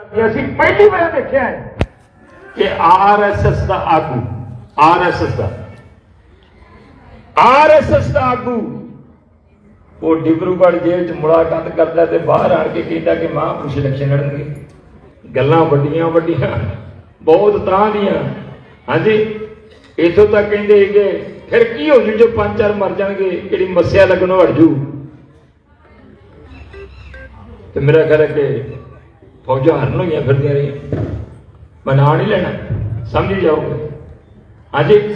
ਕਰਦੇ ਅਸੀਂ ਪਹਿਲੀ ਵਾਰ ਦੇਖਿਆ ਹੈ ਕਿ ਆਰਐਸਐਸ ਦਾ ਆਗੂ ਆਰਐਸਐਸ ਦਾ। ਆਰਐਸਐਸ ਦਾ ਆਗੂ, ਉਹ ਡਿਬਰੂਗੜ੍ਹ ਜੇਲ੍ਹ ਚ ਮੁਲਾਕਾਤ ਕਰਦਾ ਤੇ ਬਾਹਰ ਆਣ ਕੇ ਕਹਿੰਦਾ ਕਿ ਮਹਾਂਪੁਰਸ਼ ਇਲੈਕਸ਼ਨ ਲੜਨਗੇ। ਗੱਲਾਂ ਵੱਡੀਆਂ ਵੱਡੀਆਂ, ਬਹੁਤ ਤਾਂ ਦੀਆਂ। ਹਾਂਜੀ, ਇਥੋਂ ਤੱਕ ਕਹਿੰਦੇ ਕਿ ਫਿਰ ਕੀ ਹੋ ਜੂ ਜੇ ਪੰਜ ਚਾਰ ਮਰ ਜਾਣਗੇ ਜਿਹੜੀ ਮੱਸਿਆ ਲੱਗਣੋਂ ਹਟ ਜੂ। ਤੇ ਮੇਰਾ ਖਿਆਲ ਹੈ ਕਿ ਫੌਜਾਂ ਹਰਨ ਹੋਈਆਂ ਫਿਰਦੀਆਂ ਰਹੀਆਂ। ਮੈਂ ਨਹੀਂ ਲੈਣਾ, ਸਮਝ ਜਾਓਗੇ? ਹਾਂਜੀ।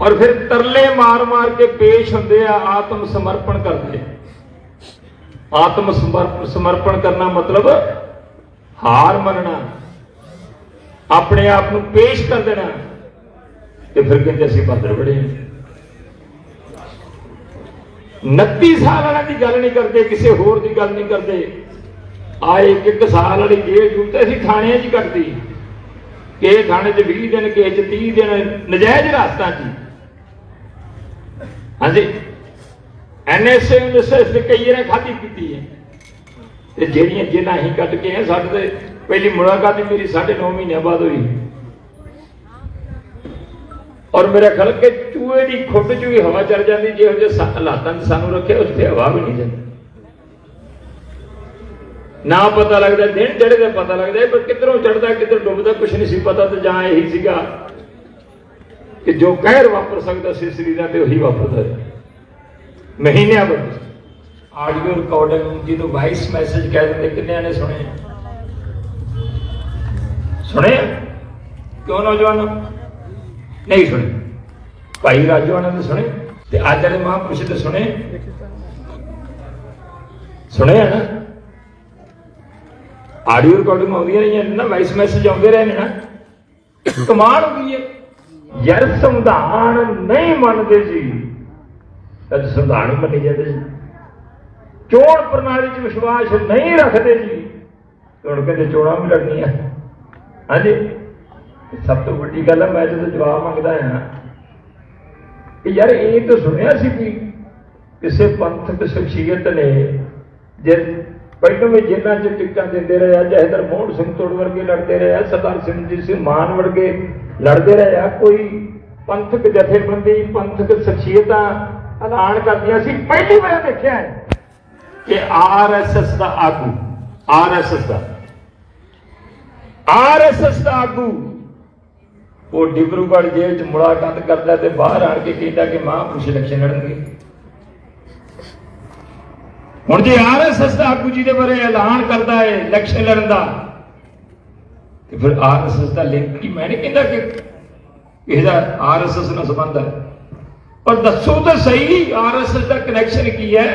ਔਰ ਫਿਰ ਤਰਲੇ ਮਾਰ ਮਾਰ ਕੇ ਪੇਸ਼ ਹੁੰਦੇ ਆ ਆਤਮ ਸਮਰਪਣ ਕਰਦੇ। ਆਤਮ ਸਮਰਪਣ ਸਮਰਪਣ ਕਰਨਾ ਮਤਲਬ ਹਾਰ ਮੰਨਣਾ। ਆਪਣੇ ਆਪ ਨੂੰ ਪੇਸ਼ ਕਰ ਦੇਣਾ। ਤੇ ਫਿਰ ਕਹਿੰਦੇ ਅਸੀਂ ਭੱਦਰ ਬੜੇ ਹਾਂ 29 ਸਾਲ ਵਾਲਿਆਂ ਦੀ ਗੱਲ ਨਹੀਂ ਕਰਦੇ, ਕਿਸੇ ਹੋਰ ਦੀ ਗੱਲ ਨਹੀਂ ਕਰਦੇ। ਆਏ ਇੱਕ ਇੱਕ ਸਾਲ ਵਾਲੀ ਜੇਲ੍ਹ ਜੂਤੇ ਅਸੀਂ ਥਾਣਿਆਂ 'ਚ ਹੀ ਕੱਟਦੀ ਕਿਸੇ ਥਾਣੇ 'ਚ 20 ਦਿਨ ਕਿਸੇ 'ਚ 30 ਦਿਨ, ਨਜਾਇਜ਼ ਰਾਸਤਾਂ 'ਚ ਹੀ। ਹਾਂਜੀ। ਐਨਐਸਏ ਐਨਐਸਐਸ ਦੇ ਕਈ ਨੇ ਖਾਦੀ ਕੀਤੀ ਹੈ। ਤੇ ਜਿਹੜੀਆਂ ਜਿਹਨਾਂ ਅਸੀਂ ਕੱਟ ਕੇ ਆ ਸਾਡੇ ਤੇ ਪਹਿਲੀ ਮੁਲਾਕਾਤ ਹੀ ਮੇਰੀ 9.5 ਮਹੀਨਿਆਂ ਬਾਅਦ ਹੋਈ। ਔਰ ਮੇਰਾ ਖਿਆਲ ਕਿ ਚੂਹੇ ਦੀ ਖੁੱਡ 'ਚ ਵੀ ਹਵਾ ਚੱਲ ਜਾਂਦੀ, ਜਿਹੋ ਜਿਹੇ ਹਾਲਾਤਾਂ 'ਚ ਸਾਨੂੰ ਰੱਖਿਆ, ਉੱਥੇ ਹਵਾ ਵੀ ਨਹੀਂ ਜਾਂਦੀ। ਨਾ ਪਤਾ ਲੱਗਦਾ, ਦਿਨ ਚੜੇ ਦਾ ਪਤਾ ਲੱਗਦਾ ਪਰ ਕਿੱਧਰੋਂ ਚੜਦਾ ਕਿੱਧਰ ਡੁੱਬਦਾ, ਕੁਛ ਨਹੀਂ ਸੀ ਪਤਾ ਤੇ ਜਾਂ ਇਹੀ ਸੀਗਾ ਕਿ ਜੋ ਕਹਿਰ ਵਾਪਰ ਸਕਦਾ ਸੀ ਸਰੀਰਾਂ ਤੇ ਉਹੀ ਵਾਪਰਦਾ ਮਹੀਨਿਆਂ ਬਾਅਦ। ਆਡੀਓ ਰਿਕਾਰਡਿੰਗ ਜਿਹਨੂੰ ਵਾਇਸ ਮੈਸੇਜ ਕਹਿ ਦਿੰਦੇ, ਕਿੰਨਿਆਂ ਨੇ ਸੁਣੇ ਸੁਣੇ ਕਿਉਂ ਨੌਜਵਾਨ? ਨਹੀਂ ਸੁਣੇ ਭਾਈ ਰਾਜਵਾਨਾ ਨੇ ਸੁਣੇ? ਤੇ ਅੱਜ ਵਾਲੇ ਮਹਾਂਪੁਰਸ਼ ਤੇ ਸੁਣੇ? ਸੁਣੇ ਨਾ? ਆਡੀਓ ਰਿਕਾਰਡਿੰਗ ਆਉਂਦੀਆਂ ਰਹੀਆਂ ਨੇ ਨਾ ਵਾਇਸ ਮੈਸੇਜ ਆਉਂਦੇ ਰਹੇ ਨੇ ਨਾ। ਕਮਾਲ ਹੋ ਗਈ ਹੈ ਯਾਰ, ਸੰਵਿਧਾਨ ਨਹੀਂ ਮੰਨਦੇ ਸੀ ਅੱਜ ਸੰਵਿਧਾਨ ਹੀ ਮੰਨੀ ਜਾਂਦੇ ਸੀ ਚੋਣ ਪ੍ਰਣਾਲੀ 'ਚ ਵਿਸ਼ਵਾਸ ਨਹੀਂ ਰੱਖਦੇ ਜੀ। ਹੁਣ ਕਹਿੰਦੇ ਚੋਣਾਂ ਵੀ ਲੜਨੀਆਂ। ਹਾਂਜੀ। ਸਭ ਤੋਂ ਵੱਡੀ ਗੱਲ ਹੈ ਮੈਂ ਜਦੋਂ ਜਵਾਬ ਮੰਗਦਾ ਹਾਂ ਕਿ ਯਾਰ, ਇਹ ਤਾਂ ਸੁਣਿਆ ਸੀ ਵੀ ਕਿਸੇ ਪੰਥਕ ਸ਼ਖਸੀਅਤ ਨੇ, ਜੇ ਪਹਿਲੋਂ ਵੀ ਜਿਨ੍ਹਾਂ ਚ ਟਿਕਟਾਂ ਦਿੰਦੇ ਰਹੇ ਆ, ਚਾਹੇ ਹਰਮੋਹਨ ਸਿੰਘ ਤੋੜ ਵਰਗੇ ਲੜਦੇ ਰਹੇ ਆ, ਸਰਦਾਰ ਸਿਮਰਜੀਤ ਸਿੰਘ ਮਾਨ ਵਰਗੇ ਲੜਦੇ ਰਹੇ ਆ, ਕੋਈ ਪੰਥਕ ਜਥੇਬੰਦੀ, ਪੰਥਕ ਸ਼ਖਸੀਅਤਾਂ ਐਲਾਨ ਕਰਦੀਆਂ ਸੀ। ਪਹਿਲੀ ਵਾਰ ਦੇਖਿਆ ਹੈ ਕਿ ਆਰਐਸਐਸ ਦਾ ਆਗੂ ਆਰਐਸਐਸ ਦਾ ਆਰਐਸਐਸ ਦਾ ਆਗੂ, ਉਹ ਡਿਬਰੂਗੜ੍ਹ ਜੇਲ੍ਹ ਚ ਮੁਲਾਕਾਤ ਕਰਦਾ ਤੇ ਬਾਹਰ ਆਣ ਕੇ ਕਹਿੰਦਾ ਕਿ ਮਹਾਂਪੁਰਸ਼ ਇਲੈਕਸ਼ਨ ਲੜਨਗੇ। ਹੁਣ ਜੇ ਆਰਐਸਐਸ ਦਾ ਆਗੂ ਜੀ ਦੇ ਬਾਰੇ ਐਲਾਨ ਕਰਦਾ ਹੈ ਇਲੈਕਸ਼ਨ ਲੜਨ ਦਾ, ਤੇ ਫਿਰ ਆਰਐਸਐਸ ਦਾ ਲਿੰਕ ਕੀ? ਮੈਂ ਨਹੀਂ ਕਹਿੰਦਾ ਕਿ ਇਹਦਾ ਆਰਐਸਐਸ ਨਾਲ ਸੰਬੰਧ ਹੈ। ਪਰ ਦੱਸੋ ਤਾਂ ਸਹੀ ਆਰਐਸਐਸ ਦਾ ਕਨੈਕਸ਼ਨ ਕੀ ਹੈ?